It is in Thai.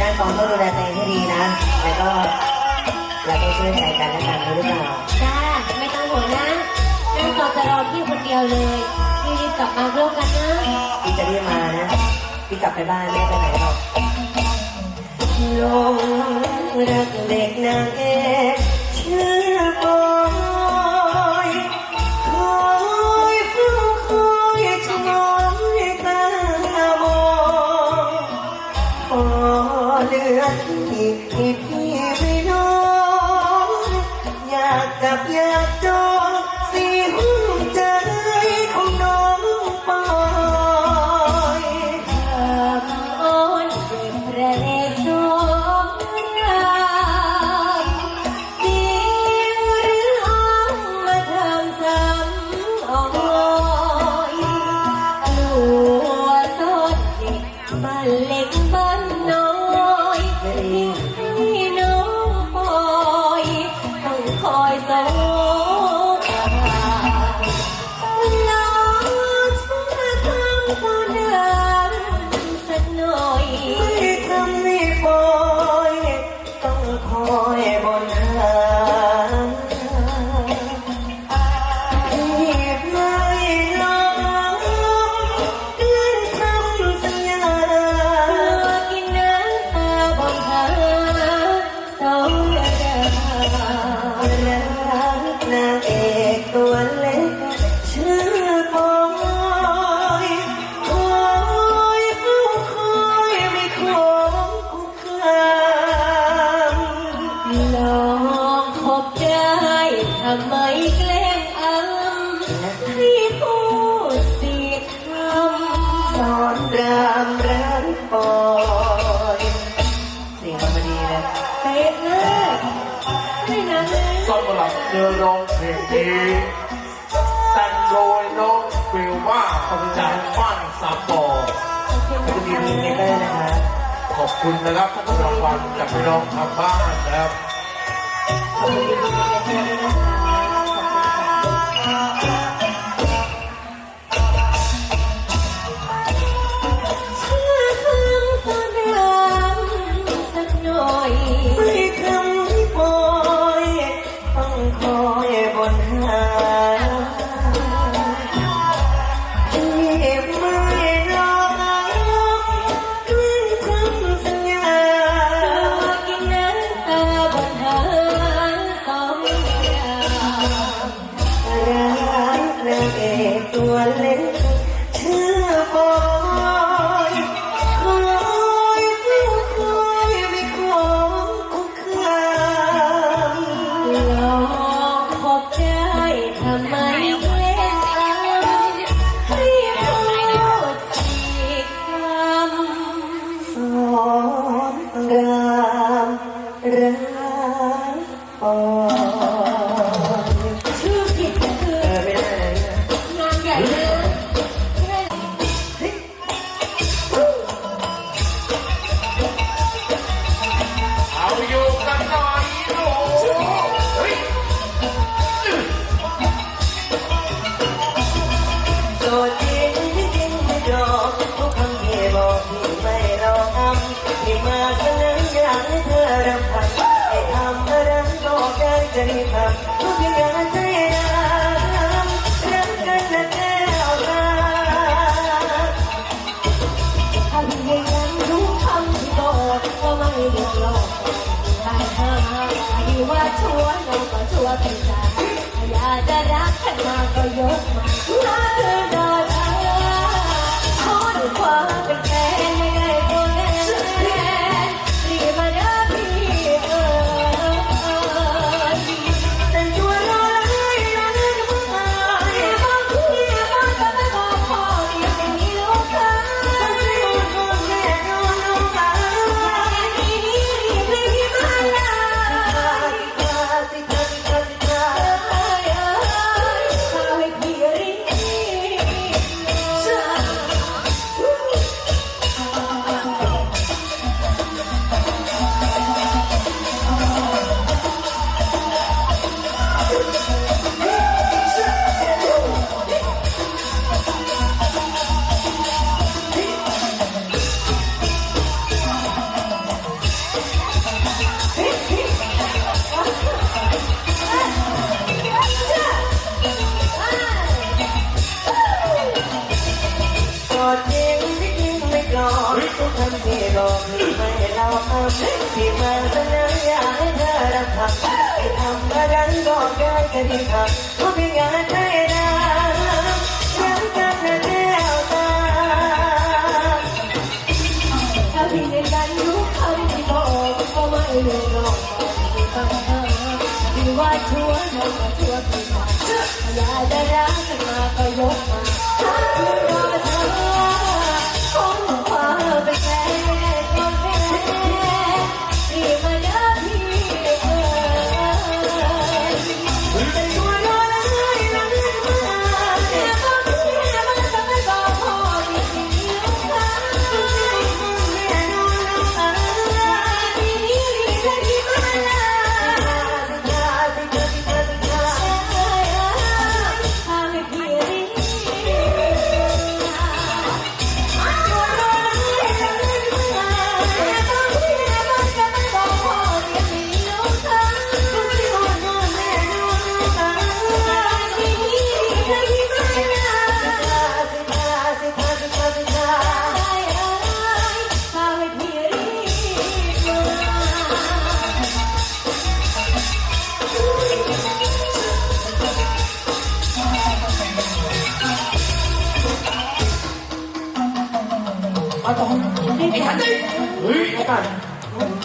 การฟองต้องดูแลตัวเองให้ดีนะ แล้วก็เราต้องช่วยใจกันและกันรู้หรือเปล่าจ้าไม่ต้องห่วงนะนั่งต่อจะรอพี่คนเดียวเลยพี่รีบกลับมาร่วมกันนะพี่จะรีบมานะ พี่กลับไปบ้านไม่ไปไหนหรอกหลงรักเด็กนางเอ องคอยสง แต่งโดยน้องฟิลว่าจากบ้านสามบ่อบคุณดีดีเมเตอร์นะครับขอบคุณนะครับรางวัลจากพี่น้องทางบ้านนะครับขอบคุณดีดีเมเตอร์ด้วยนะครับ ดจริงที่จริงไม่รอทุกคำที่บอกที่ไม่รอทำที่มาเสนออยากให้เธอรับฟังให้ทำอะไรก็ได้จะรีบทำทุกอย่างใจดำรักกันนะแก้วตาทำยังยังรู้คำที่บอกว่าไม่เดือดร้อนได้ห้ามที่ว่าชัวร์เราก็ชัวร์เป็นใจอยากจะรักกันมาก็ยกมารั บอกไม่เราเอาพี่มาเสนออยากให้เธอรับทำให้ทำอะไรก็ได้แค่ที่ทำเพราะพี่อยากให้ได้รักกันนะแก้วตาถ้าพี่ในการรู้คำที่บอกก็ไม่รู้หรอกไม่ปัญหาพี่ว่าชัวร์น้องก็ชัวร์พี่มาอยากจะรักกันมาก็ยกมาถ้าพี่รอ ตอนไอ้ทันทีเฮ้ยก่อน